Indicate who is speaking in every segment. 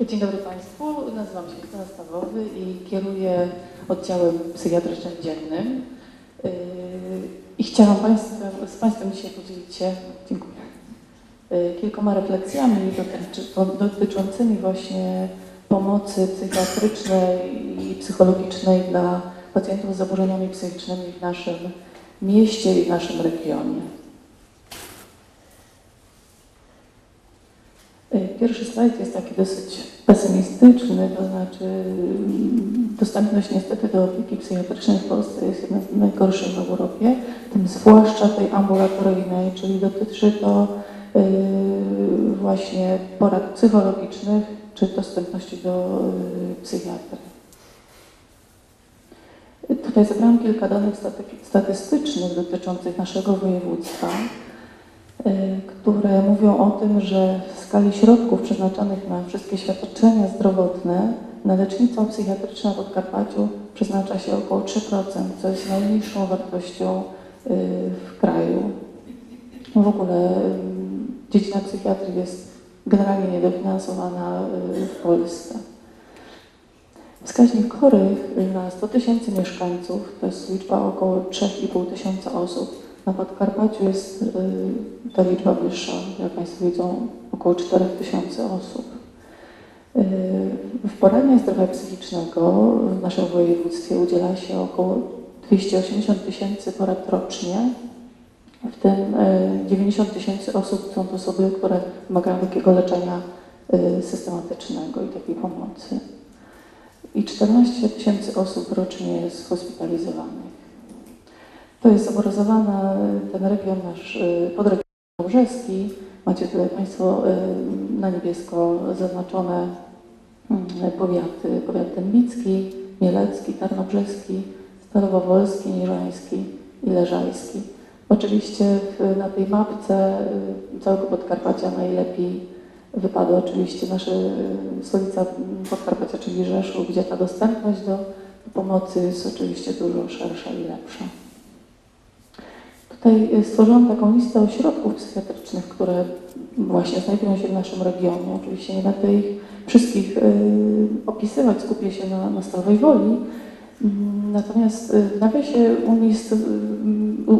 Speaker 1: Dzień dobry Państwu, nazywam się Krystyna Stawowy i kieruję oddziałem psychiatrycznym dziennym. Yy, I chciałam Państwa, z Państwem dzisiaj podzielić się, dziękuję, yy, kilkoma refleksjami dotyczącymi właśnie pomocy psychiatrycznej i psychologicznej dla pacjentów z zaburzeniami psychicznymi w naszym mieście i w naszym regionie. Y, Pierwszy slajd jest taki dosyć pesymistyczny, to znaczy mm, dostępność niestety do opieki psychiatrycznej w Polsce jest jedna z najgorszych w Europie, tym zwłaszcza tej ambulatoryjnej, czyli dotyczy to y, właśnie porad psychologicznych czy dostępności do y, psychiatry. Tutaj zebrałam kilka danych staty- statystycznych dotyczących naszego województwa y, które mówią o tym, że skali środków przeznaczonych na wszystkie świadczenia zdrowotne na lecznictwo psychiatryczne w Podkarpaciu przeznacza się około 3%, co jest najniższą wartością y, w kraju. W ogóle y, dziedzina psychiatrii jest generalnie niedofinansowana y, w Polsce. Wskaźnik chorych na 100 tysięcy mieszkańców to jest liczba około 3,5 tysiąca osób. Na Podkarpaciu jest y, ta liczba wyższa, jak Państwo widzą, około 4 tysięcy osób. Y, W poradniach zdrowia psychicznego w naszym województwie udziela się około 280 tysięcy porad rocznie, w tym y, 90 tysięcy osób są to osoby, które wymagają takiego leczenia y, systematycznego i takiej pomocy. I 14 tysięcy osób rocznie jest hospitalizowanych. To jest obrazowana ten region nasz, y, podregion brzeski. Macie tutaj Państwo y, na niebiesko zaznaczone mm, powiaty, powiat dębicki, mielecki, tarnobrzeski, starowowolski, niżański i leżajski. Oczywiście na tej mapce y, całego Podkarpacia najlepiej wypada oczywiście nasza y, stolica Podkarpacia, czyli Rzeszów, gdzie ta dostępność do pomocy jest oczywiście dużo szersza i lepsza. Tutaj y, stworzono taką listę ośrodków psychiatrycznych, które właśnie znajdują się w naszym regionie. Oczywiście nie będę ich wszystkich y, opisywać, skupię się na, na Woli. Mm, Natomiast y, w nawiasie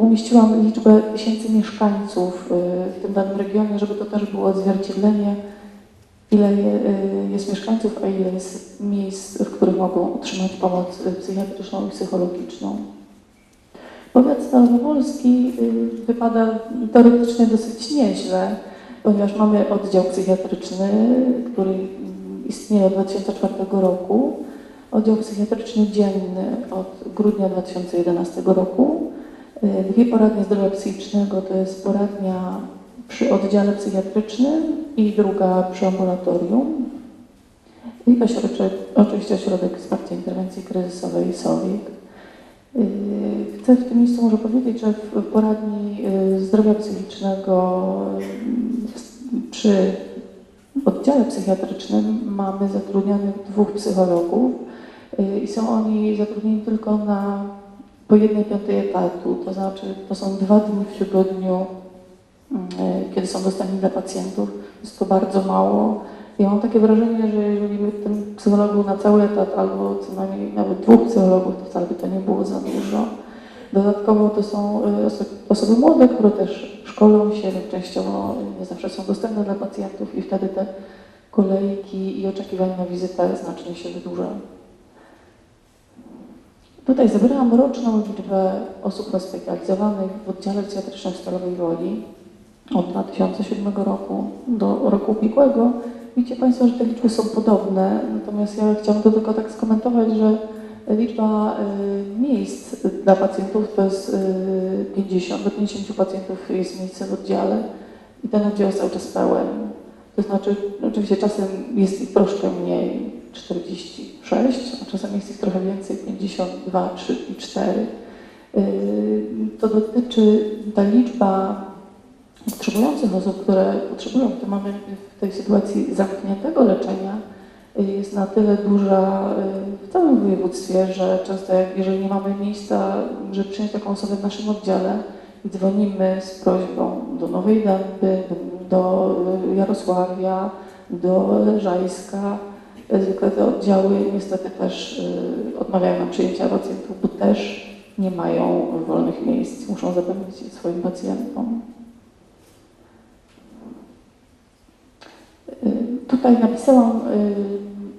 Speaker 1: umieściłam liczbę tysięcy mieszkańców w tym danym regionie, żeby to też było odzwierciedlenie, ile je- jest mieszkańców, a ile jest miejsc, w których mogą otrzymać pomoc psychiatryczną i psychologiczną. Powiat starowolski y, wypada teoretycznie dosyć nieźle, ponieważ mamy oddział psychiatryczny, który istnieje od 2004 roku, oddział psychiatryczny dzienny od grudnia 2011 roku, y, dwie poradnie zdrowia psychicznego, to jest poradnia przy oddziale psychiatrycznym i druga przy ambulatorium. I ośrodek, oczywiście ośrodek wsparcia interwencji kryzysowej SOWIK. Yy, Chcę w tym miejscu może powiedzieć, że w poradni yy, zdrowia psychicznego yy, przy oddziale psychiatrycznym mamy zatrudnionych dwóch psychologów i są oni zatrudnieni tylko na po jednej piątej etatu, to znaczy to są dwa dni w tygodniu, kiedy są dostępni dla pacjentów. Jest to bardzo mało. Ja mam takie wrażenie, że jeżeli by psycholog był na cały etat albo co najmniej nawet dwóch psychologów, to wcale by to nie było za dużo. Dodatkowo to są y, oso- osoby młode, które też szkolą się częściowo nie zawsze są dostępne dla pacjentów i wtedy te kolejki i oczekiwania na wizytę znacznie się wydłużają. Tutaj zebrałam roczną liczbę osób hospitalizowanych w oddziale psychiatrycznym w Stalowej Woli od 2007 roku do roku ubiegłego. Widzicie Państwo, że te liczby są podobne, natomiast ja chciałam to tylko tak skomentować, że liczba y, miejsc dla pacjentów to jest y, 50, do 50 pacjentów jest miejsce w oddziale i ten oddział jest cały czas pełen. To znaczy, oczywiście czasem jest ich troszkę mniej, 46, a czasem jest ich trochę więcej, 52, 3 i 4. Y, To dotyczy ta liczba potrzebujących osób, które potrzebują w tym momencie, w tej sytuacji zamkniętego leczenia, y, jest na tyle duża y, w całym województwie, że często jak, jeżeli nie mamy miejsca, żeby przyjąć taką osobę w naszym oddziale i dzwonimy z prośbą do Nowej Dęby, do, y, Jarosławia, do Leżajska. Zwykle te oddziały niestety też odmawiają nam przyjęcia pacjentów, bo też nie mają wolnych miejsc. Muszą zapewnić swoim pacjentom. Y, Tutaj napisałam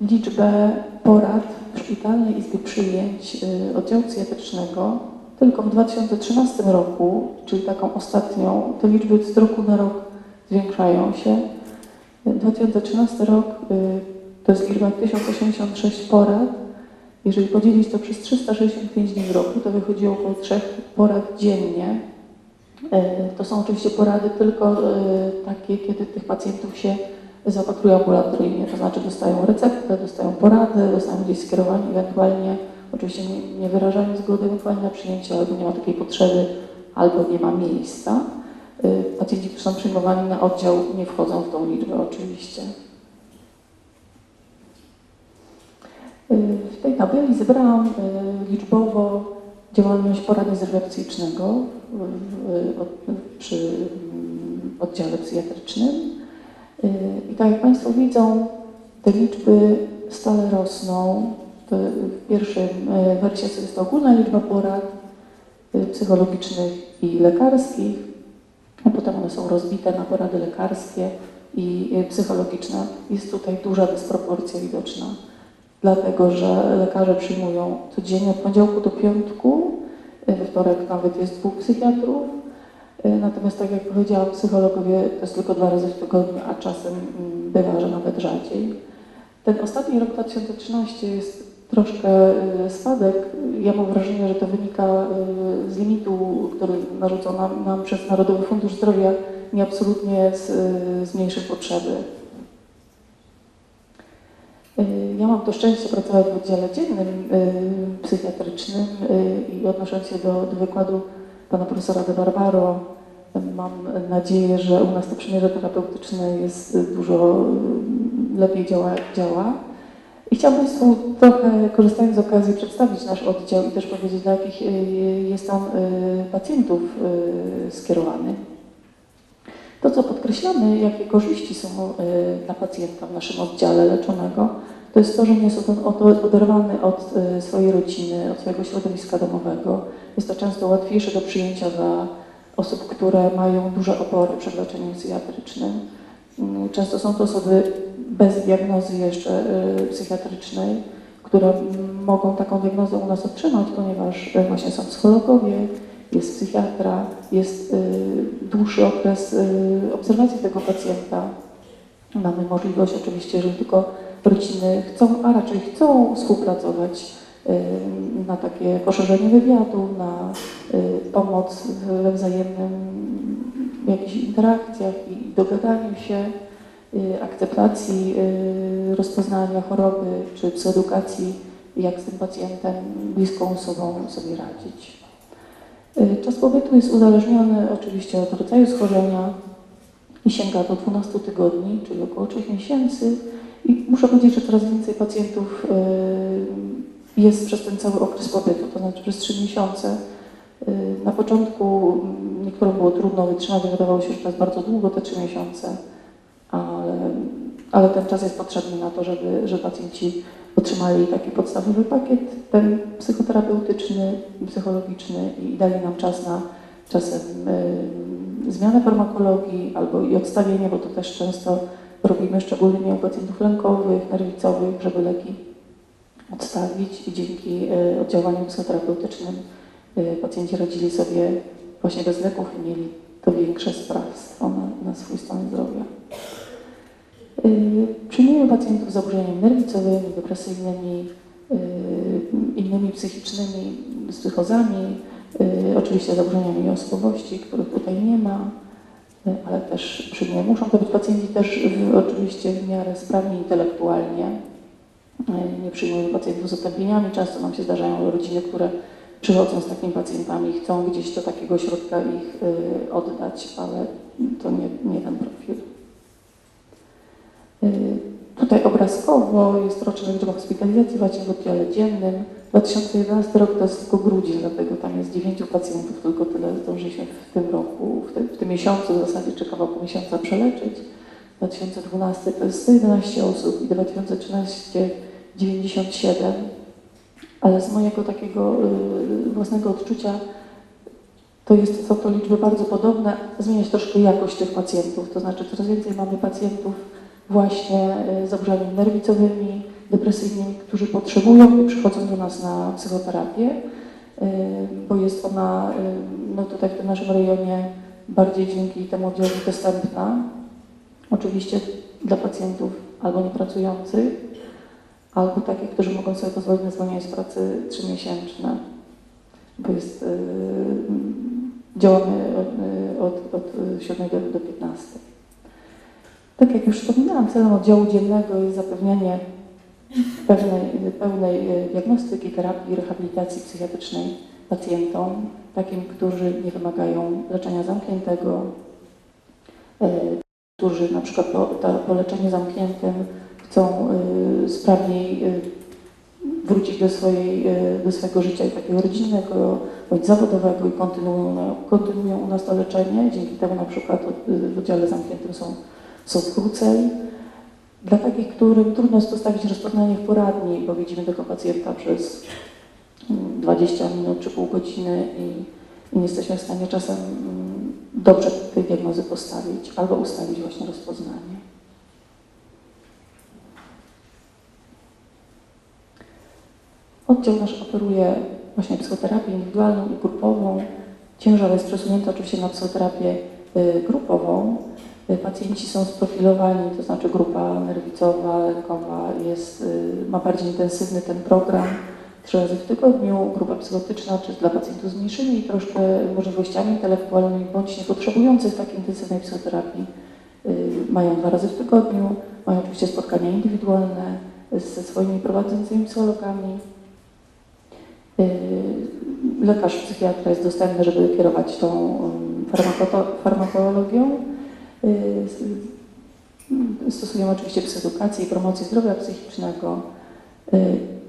Speaker 1: y, liczbę porad w Szpitalnej Izbie Przyjęć y, Oddziału Psychiatrycznego. Tylko w 2013 roku, czyli taką ostatnią, te liczby z roku na rok zwiększają się. Y, 2013 rok y, to jest liczba 1086 porad. Jeżeli podzielić to przez 365 dni w roku, to wychodzi około 3 porad dziennie. To są oczywiście porady tylko takie, kiedy tych pacjentów się zapatrują ambulatoryjnie, to znaczy dostają receptę, dostają porady, dostają gdzieś skierowanie, ewentualnie, oczywiście nie, nie wyrażają zgody ewentualnie na przyjęcie, albo nie ma takiej potrzeby, albo nie ma miejsca. Y, Pacjenci, którzy są przyjmowani na oddział, nie wchodzą w tą liczbę oczywiście. Y, W tej tabeli zebrałam y, liczbowo działalność poradni zdrowia przy mm, oddziale psychiatrycznym. I tak jak Państwo widzą, te liczby stale rosną. W pierwszym y, wersji jest to ogólna liczba porad y, psychologicznych i lekarskich, a potem one są rozbite na porady lekarskie i y, psychologiczne. Jest tutaj duża dysproporcja widoczna, dlatego że lekarze przyjmują codziennie od poniedziałku do piątku, we wtorek nawet jest dwóch psychiatrów, Natomiast tak jak powiedziałam, psychologowie to jest tylko dwa razy w tygodniu, a czasem mm, bywa, że nawet rzadziej. Ten ostatni rok 2013 jest troszkę y, spadek. Ja mam wrażenie, że to wynika y, z limitu, który narzucał nam, nam przez Narodowy Fundusz Zdrowia, nie absolutnie z, y, zmniejszył potrzeby. Ja mam to szczęście pracować w oddziale dziennym psychiatrycznym i odnosząc się do, do wykładu pana profesora De Barbaro, mam nadzieję, że u nas to przymierze terapeutyczne jest dużo y, lepiej działa, działa. I chciałabym Państwu trochę, korzystając z okazji, przedstawić nasz oddział i też powiedzieć, dla jakich y, jest on y, pacjentów y, skierowany. To, co podkreślamy, jakie korzyści są dla pacjenta w naszym oddziale leczonego, to jest to, że nie jest oderwany od y, swojej rodziny, od swojego środowiska domowego. Jest to często łatwiejsze do przyjęcia dla osób, które mają duże opory przed leczeniem psychiatrycznym. Mm, Często są to osoby bez diagnozy jeszcze y, psychiatrycznej, które mogą taką diagnozę u nas otrzymać, ponieważ y, właśnie są psychologowie, jest psychiatra, jest dłuższy okres obserwacji tego pacjenta. Mamy możliwość oczywiście, jeżeli tylko rodziny chcą, a raczej chcą współpracować na takie poszerzenie wywiadu, na y, pomoc we wzajemnym jakichś interakcjach i dogadaniu się, y, akceptacji y, rozpoznania choroby czy psychoedukacji, jak z tym pacjentem, bliską osobą sobie radzić. Czas pobytu jest uzależniony oczywiście od rodzaju schorzenia i sięga do 12 tygodni, czyli około 3 miesięcy. Muszę powiedzieć, że coraz więcej pacjentów y, jest przez ten cały okres pobytu, to znaczy przez 3 miesiące. Y, Na początku mm, niektórym było trudno wytrzymać, wydawało się, że to jest bardzo długo, te 3 miesiące, ale, ale ten czas jest potrzebny na to, żeby, żeby pacjenci otrzymali taki podstawowy pakiet, ten psychoterapeutyczny psychologiczny i dali nam czas na czasem y, zmianę farmakologii albo i odstawienie, bo to też często robimy szczególnie u pacjentów lękowych, nerwicowych, żeby leki odstawić i dzięki y, oddziałaniom psychoterapeutycznym y, pacjenci radzili sobie właśnie bez leków i mieli to większe sprawstwo na, na swój stan zdrowia. Y, Przyjmujemy pacjentów z zaburzeniami nerwicowymi, depresyjnymi, innymi psychicznymi, z psychozami, oczywiście zaburzeniami osobowości, których tutaj nie ma, ale też przyjmujemy. Muszą to być pacjenci też w, oczywiście w miarę sprawni intelektualnie. Y, Nie przyjmujemy pacjentów z otępieniami. Często nam się zdarzają rodziny, które przychodzą z takimi pacjentami i chcą gdzieś do takiego ośrodka ich y, oddać, ale to nie, nie ten profil. Y, Tutaj obrazkowo jest roczna liczba hospitalizacji w oddziale dziennym. 2011 rok to jest tylko grudzień, dlatego tam jest 9 pacjentów, tylko tyle zdążyliśmy w tym roku, w tym, w tym miesiącu w zasadzie czy kawałku miesiąca przeleczyć. 2012 to jest 111 osób i 2013 97, ale z mojego takiego y, własnego odczucia to jest, są to liczby bardzo podobne, zmienia się troszkę jakość tych pacjentów, to znaczy coraz więcej mamy pacjentów właśnie y, zaburzeniami nerwicowymi, depresyjnymi, którzy potrzebują i przychodzą do nas na psychoterapię, y, bo jest ona y, no tutaj w tym naszym rejonie bardziej dzięki temu oddziałowi dostępna. Oczywiście dla pacjentów albo niepracujących, albo takich, którzy mogą sobie pozwolić na zwolnienie z pracy trzymiesięczne, bo jest, działamy od, od, od 7 do, do 15. Tak jak już wspominałam, celem oddziału dziennego jest zapewnianie pewnej, pełnej yy, diagnostyki, terapii rehabilitacji psychiatrycznej pacjentom, takim, którzy nie wymagają leczenia zamkniętego, yy, którzy na przykład po, po leczeniu zamkniętym chcą y, sprawniej wrócić do, swojej, do swojego życia i takiego rodzinnego bądź zawodowego i kontynuują, kontynuują u nas to leczenie. Dzięki temu na przykład w oddziale zamkniętym są, są krócej. Dla takich, którym trudno jest postawić rozpoznanie w poradni, bo widzimy tego pacjenta przez mm, 20 minut czy pół godziny i, nie jesteśmy w stanie czasem mm, dobrze tej diagnozy postawić albo ustalić właśnie rozpoznanie. Oddział nasz oferuje właśnie psychoterapię indywidualną i grupową. Ciężar jest przesunięty oczywiście na psychoterapię y, grupową. Y, Pacjenci są sprofilowani, to znaczy grupa nerwicowa, lękowa jest, y, ma bardziej intensywny ten program trzy razy w tygodniu. Grupa psychotyczna, czy dla pacjentów z mniejszymi troszkę możliwościami intelektualnymi, bądź nie potrzebujących takiej intensywnej psychoterapii, mają dwa razy w tygodniu. Mają oczywiście spotkania indywidualne ze swoimi prowadzącymi psychologami. Lekarz psychiatra jest dostępny, żeby kierować tą farmakoto- farmakologią. Yy, Stosujemy oczywiście psychodukację i promocję zdrowia psychicznego yy,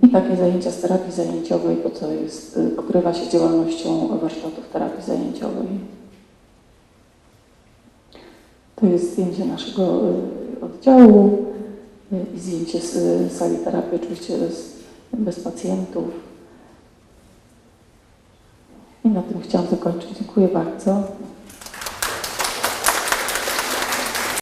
Speaker 1: i takie zajęcia z terapii zajęciowej, to co jest, pokrywa się działalnością warsztatów terapii zajęciowej. To jest zdjęcie naszego oddziału i zdjęcie z sali terapii, oczywiście bez, bez pacjentów. I na tym chciałam zakończyć. Dziękuję bardzo.